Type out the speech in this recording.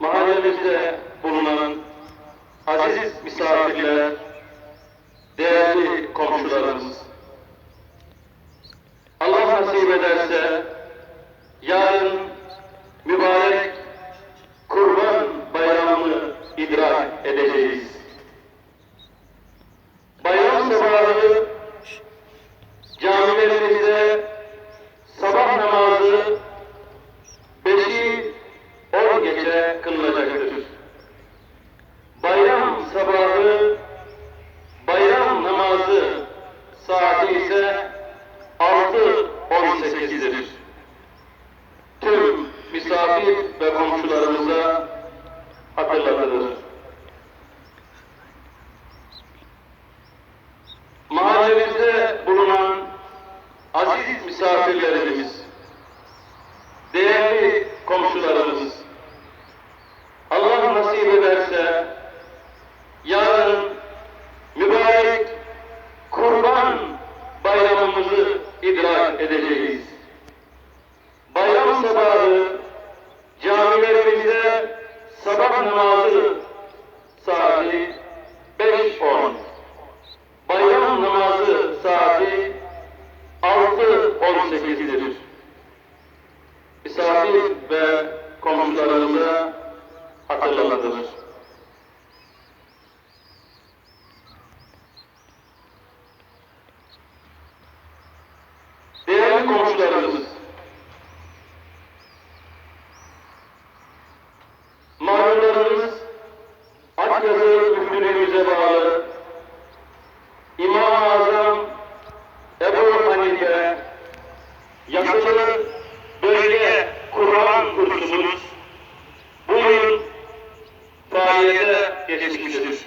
Mahallemizde bulunan aziz misafirler, ederse yarın mübarek Kurban Bayramı'nı idrak edeceğiz. Bayram sabahı camilerimizde sabah namazı beşi on gece kılınacaktır. Bayram sabahı bayram namazı saati ise 6.18'dir. Tüm misafir ve komşularımıza hatırlatılır. iftihar edeceğiz. Bayram sabahı camilerimizde sabah namazı saati 5.10 Bayram namazı saati 6.18'dir. Misafir ve komşularımıza hatırlatılır. Yapılı bölge Kur'an kursumuz bu yıl faaliyete geçmiştir.